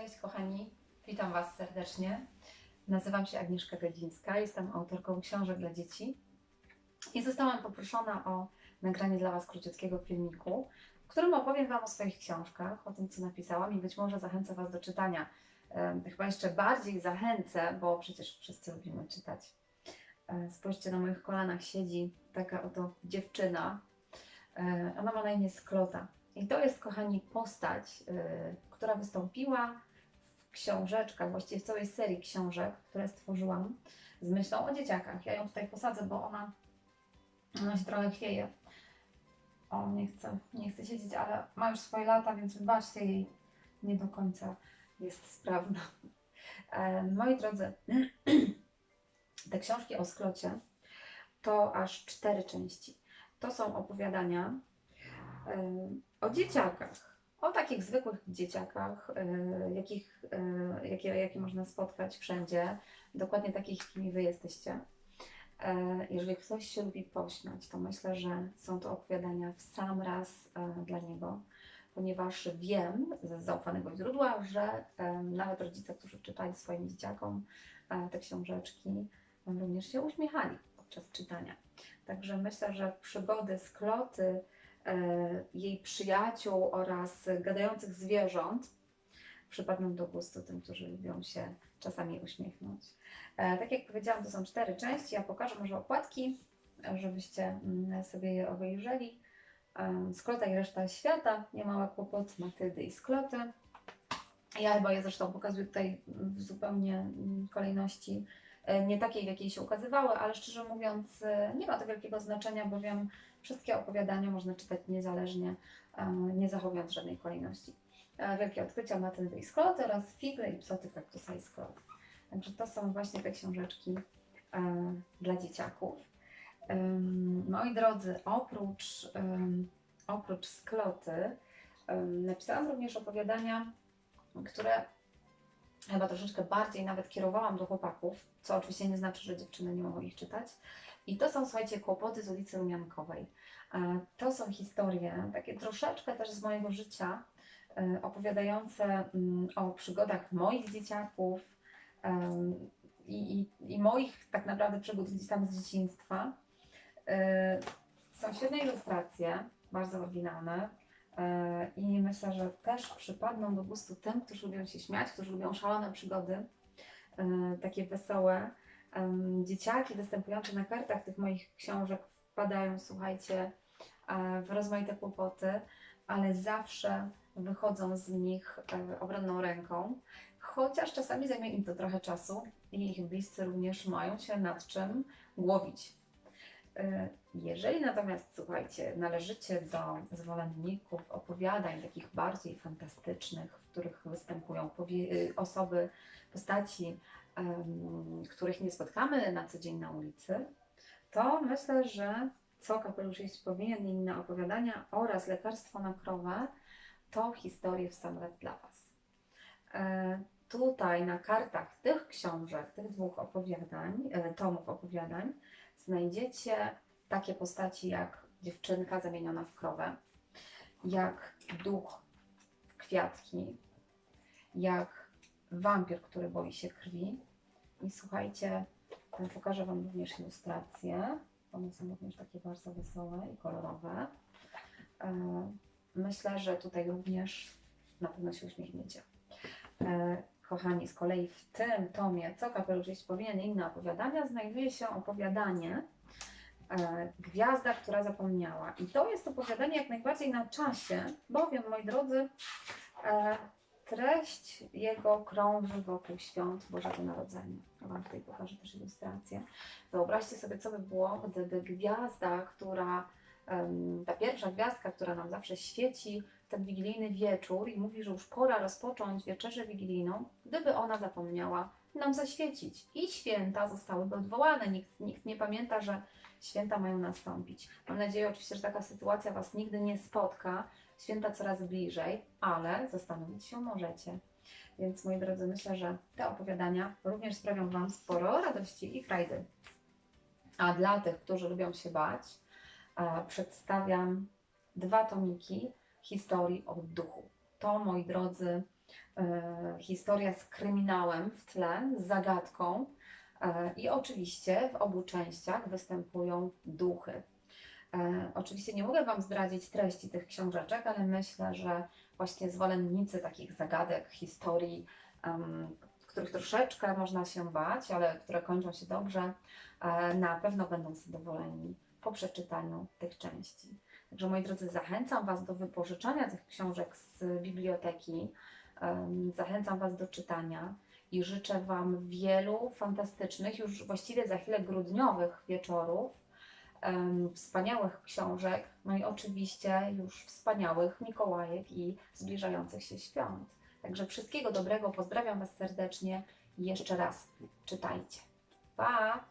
Cześć kochani, witam Was serdecznie. Nazywam się Agnieszka Gadzińska, jestem autorką książek dla dzieci i zostałam poproszona o nagranie dla Was króciutkiego filmiku, w którym opowiem Wam o swoich książkach, o tym co napisałam i być może zachęcę Was do czytania. Chyba jeszcze bardziej zachęcę, bo przecież wszyscy lubimy czytać. E, Spójrzcie, na moich kolanach siedzi taka oto dziewczyna. E, Ona ma na imię Sklota. I to jest, kochani, postać, y, która wystąpiła książeczkach, właściwie w całej serii książek, które stworzyłam z myślą o dzieciakach. Ja ją tutaj posadzę, bo ona, ona się trochę chwieje. O, nie chce, nie chce siedzieć, ale ma już swoje lata, więc wybaczcie jej, nie do końca jest sprawna. E, moi drodzy, te książki o sklocie to aż cztery części. To są opowiadania em, o dzieciakach, o takich zwykłych dzieciakach, e, jakich, e, jakie, jakie można spotkać wszędzie, dokładnie takich, jakimi Wy jesteście. E, Jeżeli ktoś się lubi pośmiać, to myślę, że są to opowiadania w sam raz dla niego, ponieważ wiem ze zaufanego źródła, że nawet rodzice, którzy czytali swoim dzieciakom te książeczki, również się uśmiechali podczas czytania. Także myślę, że przygody Skloty, jej przyjaciół oraz gadających zwierząt przypadną do gustu tym, którzy lubią się czasami uśmiechnąć. E, tak jak powiedziałam, to są cztery części. Ja pokażę może okładki, e, żebyście mm, sobie je obejrzeli. E, Sklota i reszta świata, nie mała kłopot, Matydy i Skloty. Ja chyba je zresztą pokazuję tutaj w zupełnie mm, kolejności e, nie takiej, w jakiej się ukazywały, ale szczerze mówiąc e, nie ma to wielkiego znaczenia, bowiem wszystkie opowiadania można czytać niezależnie, e, nie zachowując żadnej kolejności. E, Wielkie odkrycia Matyldy i Sklot oraz Figle i Psoty Kaktusa i Sklot. Także to są właśnie te książeczki e, dla dzieciaków. Moi drodzy, oprócz, oprócz Skloty napisałam również opowiadania, które chyba troszeczkę bardziej nawet kierowałam do chłopaków, co oczywiście nie znaczy, że dziewczyny nie mogą ich czytać. I to są, słuchajcie, kłopoty z ulicy Rumiankowej. E, To są historie, takie troszeczkę też z mojego życia, e, opowiadające mm, o przygodach moich dzieciaków i, i, i moich tak naprawdę przygód gdzieś tam z dzieciństwa. E, Są świetne ilustracje, bardzo oryginalne. E, I myślę, że też przypadną do gustu tym, którzy lubią się śmiać, którzy lubią szalone przygody, e, takie wesołe. Dzieciaki występujące na kartach tych moich książek wpadają, słuchajcie, e, w rozmaite kłopoty, ale zawsze wychodzą z nich obronną ręką, chociaż czasami zajmie im to trochę czasu i ich bliscy również mają się nad czym głowić. E, Jeżeli natomiast, słuchajcie, należycie do zwolenników opowiadań takich bardziej fantastycznych, w których występują y, osoby, postaci, których nie spotkamy na co dzień na ulicy, to myślę, że co kapelusz jeść powinien i inne opowiadania oraz lekarstwo na krowę to historie w sam raz dla Was. E, Tutaj na kartach tych książek, tych dwóch opowiadań, e, tomów opowiadań, znajdziecie takie postaci jak dziewczynka zamieniona w krowę, jak duch kwiatki, jak wampir, który boi się krwi. I słuchajcie, e, pokażę Wam również ilustracje. One są również takie bardzo wesołe i kolorowe. E, Myślę, że tutaj również na pewno się uśmiechniecie. Kochani, z kolei w tym tomie Co kapelusz jeść powinien inne opowiadania znajduje się opowiadanie e, Gwiazda, która zapomniała. I to jest opowiadanie jak najbardziej na czasie, bowiem, moi drodzy, e, treść jego krąży wokół świąt Bożego Narodzenia. Ja Wam tutaj pokażę też ilustrację. Wyobraźcie sobie, co by było, gdyby gwiazda, która, ta pierwsza gwiazdka, która nam zawsze świeci w ten wigilijny wieczór i mówi, że już pora rozpocząć wieczerzę wigilijną, gdyby ona zapomniała nam zaświecić i święta zostałyby odwołane. Nikt, nikt nie pamięta, że święta mają nastąpić. Mam nadzieję oczywiście, że taka sytuacja Was nigdy nie spotka. Święta coraz bliżej, ale zastanowić się możecie. Więc moi drodzy, myślę, że te opowiadania również sprawią Wam sporo radości i frajdy. A dla tych, którzy lubią się bać, przedstawiam dwa tomiki historii o duchu. To, moi drodzy, e, historia z kryminałem w tle, z zagadką. E, I oczywiście w obu częściach występują duchy. E, Oczywiście nie mogę Wam zdradzić treści tych książeczek, ale myślę, że właśnie zwolennicy takich zagadek, historii, których troszeczkę można się bać, ale które kończą się dobrze, na pewno będą zadowoleni po przeczytaniu tych części. Także moi drodzy, zachęcam Was do wypożyczania tych książek z biblioteki, zachęcam Was do czytania i życzę Wam wielu fantastycznych, już właściwie za chwilę grudniowych wieczorów, wspaniałych książek, no i oczywiście już wspaniałych Mikołajek i zbliżających się świąt. Także wszystkiego dobrego, pozdrawiam Was serdecznie i jeszcze raz czytajcie. Pa!